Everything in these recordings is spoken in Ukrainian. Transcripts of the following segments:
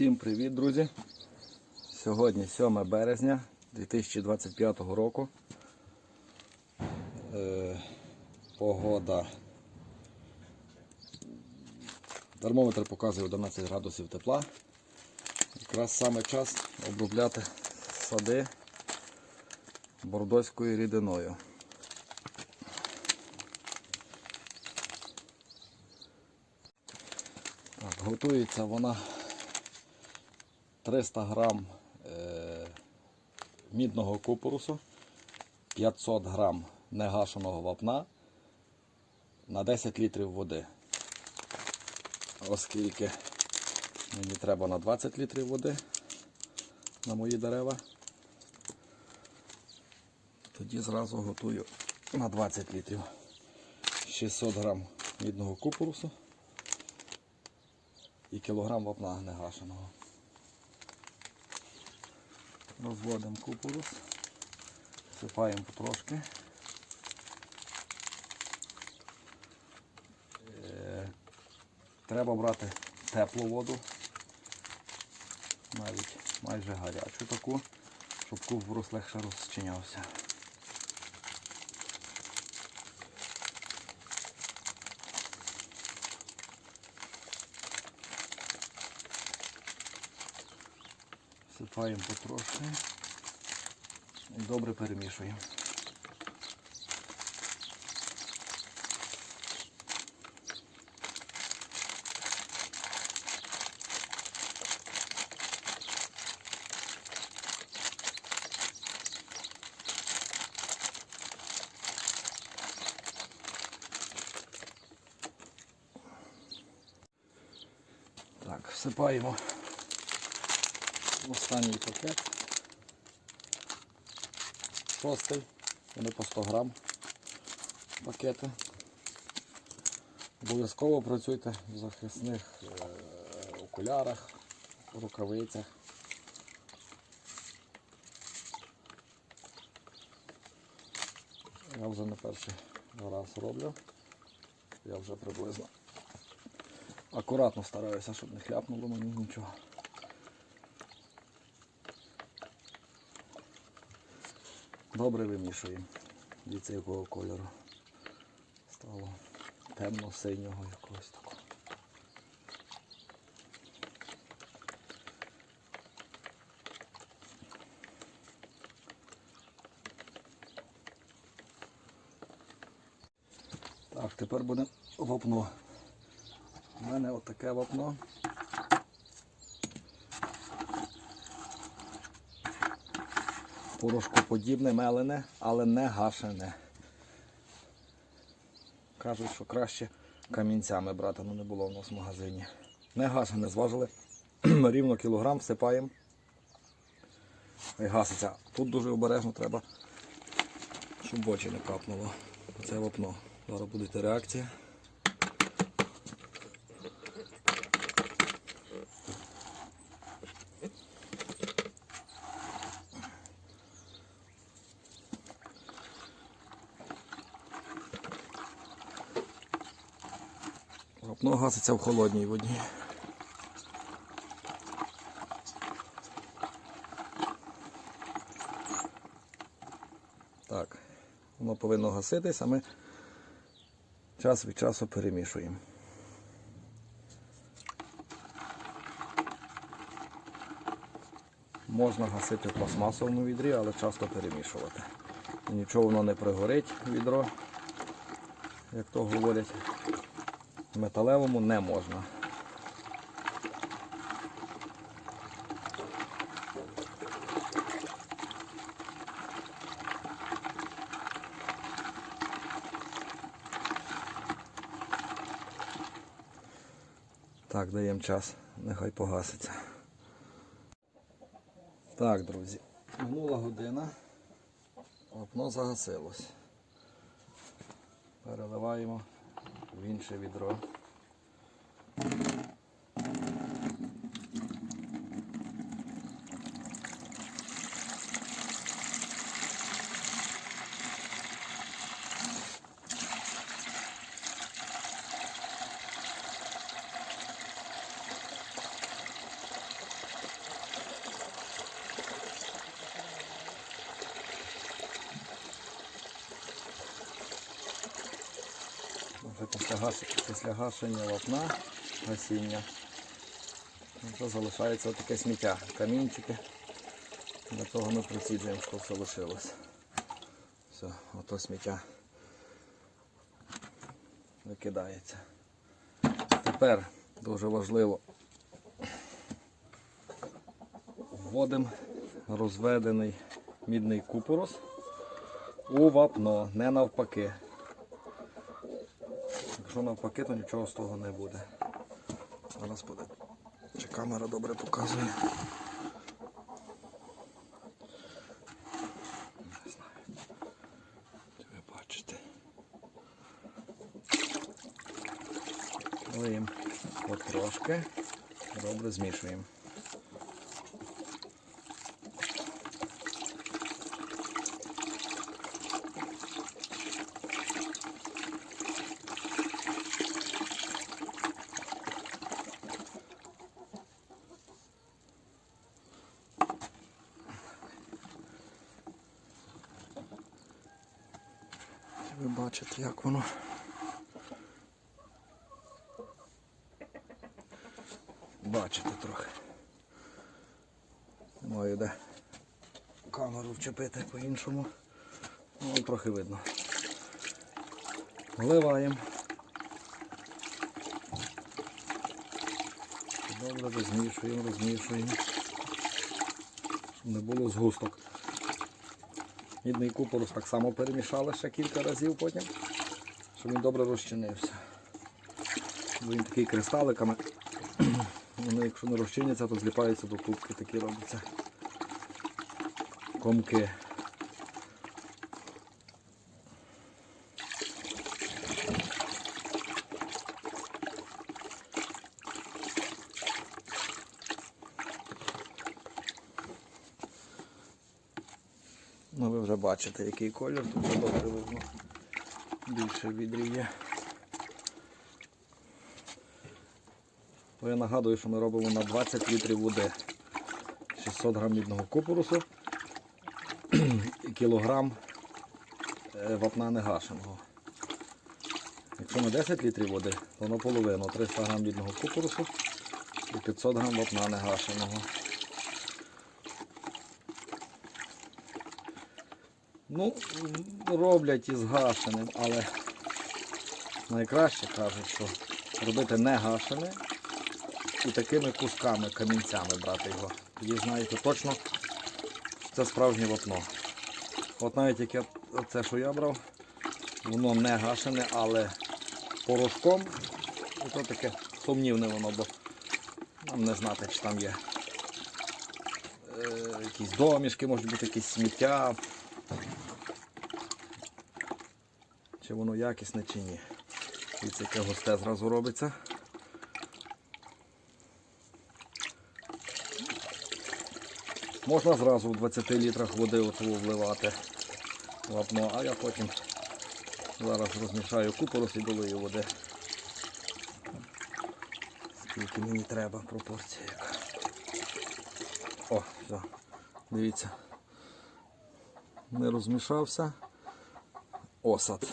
Всім привіт, друзі! Сьогодні 7 березня 2025 року. Е, погода. Термометр показує 11 градусів тепла. Якраз саме час обробляти сади бордоською рідиною. Так, готується вона 300 грам е, мідного купорусу, 500 грам негашеного вапна на 10 літрів води. Оскільки мені треба на 20 літрів води на мої дерева, тоді зразу готую на 20 літрів 600 грам мідного купорусу і кілограм вапна негашеного. Розводимо купорус, всипаємо потрошки. Е, Треба брати теплу воду, навіть майже гарячу таку, щоб купорус легше розчинявся. Всипаємо потрошки і добре перемішуємо. Так, всипаємо останній пакет. Шостий, вони по 100 грам пакети. Обов'язково працюйте в захисних е, окулярах, рукавицях. Я вже не перший раз роблю. Я вже приблизно акуратно стараюся, щоб не хляпнуло мені нічого. Добре вимішуємо. Дивіться якого кольору. Стало темно-синього якогось такого. Так, тепер буде вапно. У мене отаке вапно. Порошкоподібне, мелене, але не гашене. Кажуть, що краще камінцями брати, але не було в нас в магазині. Не гашене, зважили рівно кілограм, всипаємо. І гаситься. Тут дуже обережно треба, щоб в очі не капнуло. Оце вапно. Зараз буде реакція. Вапно гаситься в холодній воді. Так, воно повинно гаситись, а ми час від часу перемішуємо. Можна гасити в пластмасовому відрі, але часто перемішувати. І нічого воно не пригорить відро, як то говорять. Металевому не можна. Так, даємо час, нехай погаситься. Так, друзі, минула година, вапно загасилось. Переливаємо в інше відро. Після гашення вапна, гасіння. Вже залишається таке сміття, камінчики. Для того ми приціджуємо, що все лишилось. Все, ото сміття викидається. Тепер дуже важливо вводимо розведений мідний купорос у вапно, не навпаки. Якщо навпаки, то нічого з того не буде. Зараз буде. Чи камера добре показує? Не знаю. Чи ви бачите? Лиємо потрошки. Добре змішуємо. Чи ви бачите, як воно? Бачите трохи. Маю де камеру вчепити по-іншому. Ну, трохи видно. Вливаємо. Добре, розмішуємо, розмішуємо. Щоб не було згусток. Мідний купорус так само перемішали ще кілька разів потім, щоб він добре розчинився. Він такий кристаликами. Вони, якщо не розчиняться, то зліпаються до кубки, такі робляться. Комки. Ну ви вже бачите, який колір, тут добре видно. Більше відрів є. То я нагадую, що ми робимо на 20 літрів води. 600 грам мідного купорусу і кілограм е, вапна негашеного. Якщо на 10 літрів води, то наполовину 300 грам мідного купорусу і 500 грам вапна негашеного. Ну, роблять із гашеним, але найкраще кажуть, що робити не гашене і такими кусками, камінцями брати його. Тоді знаєте точно, що це справжнє вапно. От навіть яке це, що я брав, воно не гашене, але порошком, і то таке сумнівне воно, бо нам не знати, чи там є е, якісь домішки, можуть бути якісь сміття. Чи воно якісне, чи ні. Дивіться, яке густе зразу робиться. Можна зразу в 20 літрах води оцього вливати вапно, а я потім зараз розмішаю купорос і долию води. Скільки мені треба, пропорція яка. О, все, дивіться. Не розмішався. Осад.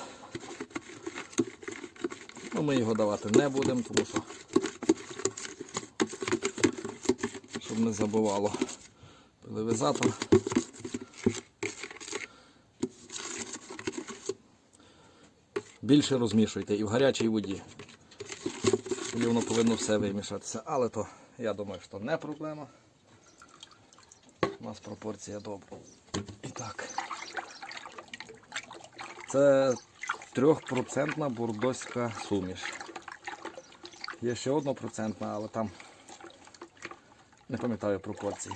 Ну, ми його давати не будемо, тому що щоб не забувало пилевизатор. Більше розмішуйте і в гарячій воді. Тоді воно повинно все вимішатися. Але то, я думаю, що не проблема. У нас пропорція добра. І так. Це 3% бурдоська суміш. Є ще 1%, але там не пам'ятаю пропорції.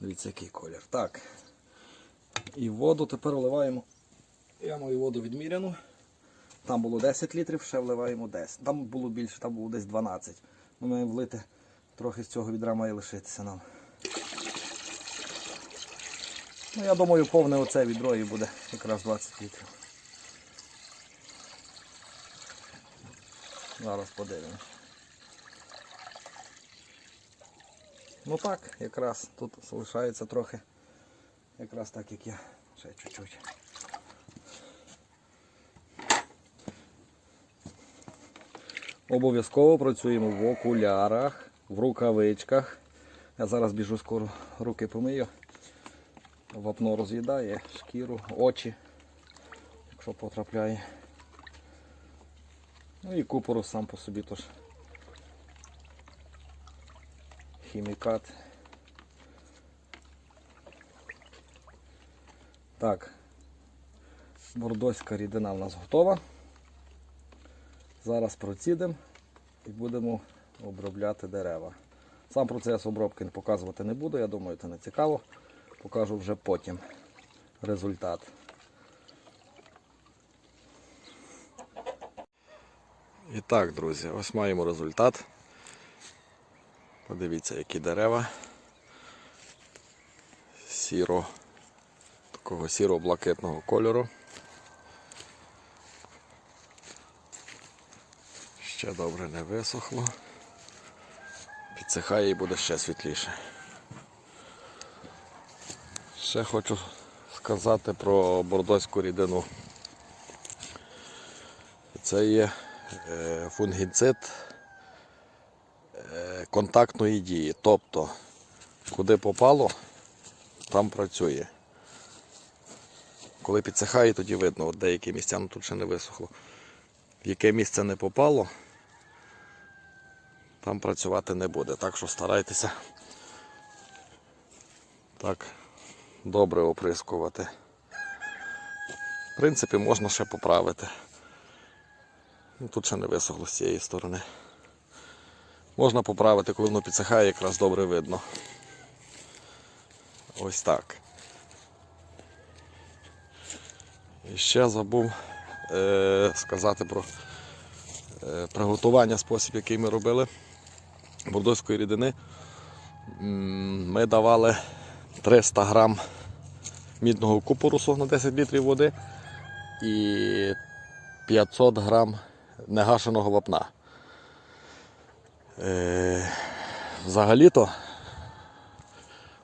Дивіться, який колір. Так. І воду тепер вливаємо. Я маю воду відміряну. Там було 10 літрів, ще вливаємо 10. Там було більше, там було десь 12. Ми маємо влити трохи з цього відра має лишитися нам. Ну, я думаю, повне оце відро і буде якраз 20 літрів. Зараз подивимось. Ну так, якраз тут залишається трохи. Якраз так, як я. Ще чуть-чуть. Обов'язково працюємо в окулярах, в рукавичках. Я зараз біжу скоро руки помию. Вапно роз'їдає, шкіру, очі, якщо потрапляє. Ну і купорус сам по собі теж. Хімікат. Так. Бордоська рідина в нас готова. Зараз процідимо і будемо обробляти дерева. Сам процес обробки показувати не буду, я думаю, це не цікаво. Покажу вже потім результат. І так, друзі, ось маємо результат. Подивіться, які дерева. Сіро, такого сіро-блакитного кольору. Ще добре не висохло. Підсихає і буде ще світліше. Ще хочу сказати про бордоську рідину. Це є е, фунгіцид е, контактної дії. Тобто, куди попало, там працює. Коли підсихає, тоді видно, от деякі місця ну, тут ще не висохло. В яке місце не попало, там працювати не буде. Так що старайтеся так добре оприскувати. В принципі, можна ще поправити. Ну, Тут ще не висохло з цієї сторони. Можна поправити, коли воно підсихає, якраз добре видно. Ось так. І ще забув е, сказати про е, приготування, спосіб, який ми робили бордоської рідини. Ми давали 300 грам мідного купорусу на 10 літрів води і 500 грам негашеного вапна. Е, взагалі-то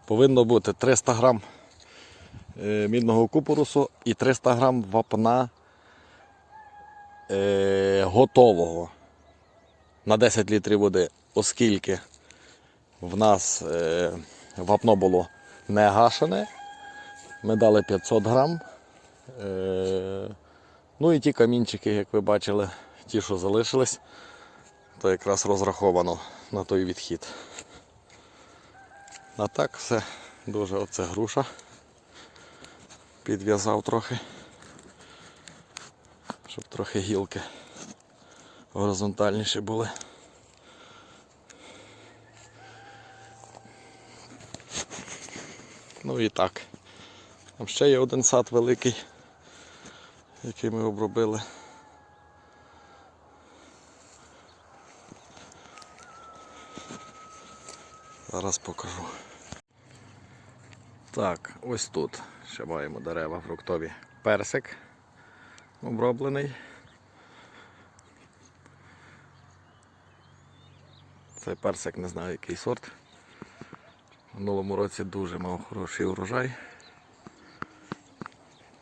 повинно бути 300 грам е, мідного купорусу і 300 грам вапна е, готового на 10 літрів води, оскільки в нас е, вапно було не гашене, ми дали 500 грам. Е, ну і ті камінчики, як ви бачили, ті, що залишились, то якраз розраховано на той відхід. А так все дуже оце груша. Підв'язав трохи, щоб трохи гілки горизонтальніші були. Ну і так. Там ще є один сад великий, який ми обробили. Зараз покажу. Так, ось тут ще маємо дерева фруктові. Персик оброблений. Цей персик не знаю який сорт. В минулому році дуже мав хороший урожай.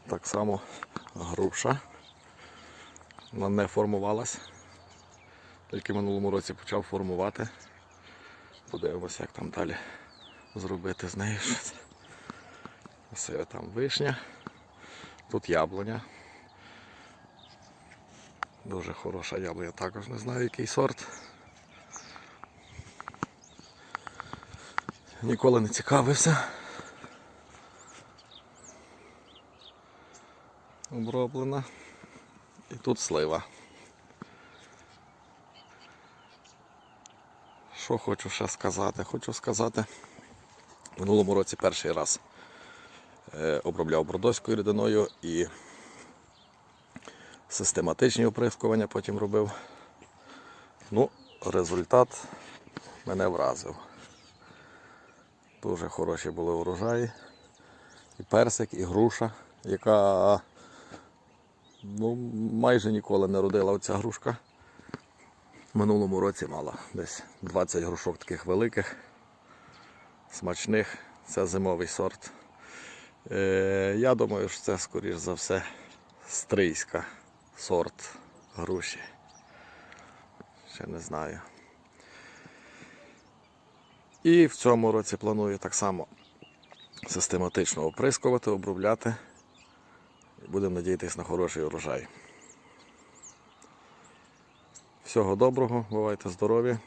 Так само груша. Вона не формувалась. Тільки в минулому році почав формувати. Подивимося, як там далі зробити з нею щось. Ось там вишня, тут яблуня. Дуже хороша яблуня, також не знаю який сорт. Ніколи не цікавився. Оброблена. І тут слива. Що хочу ще сказати? Хочу сказати, минулому році перший раз е, обробляв бродоською рідиною і систематичні оприскування потім робив. Ну, результат мене вразив. Дуже хороші були урожаї. І персик, і груша, яка ну, майже ніколи не родила оця грушка. В минулому році мала десь 20 грушок таких великих. смачних. Це зимовий сорт. Е, я думаю, що це, скоріш за все, стрийська сорт груші. Ще не знаю. І в цьому році планую так само систематично оприскувати, обробляти. Будемо надіятися на хороший урожай. Всього доброго, бувайте здорові.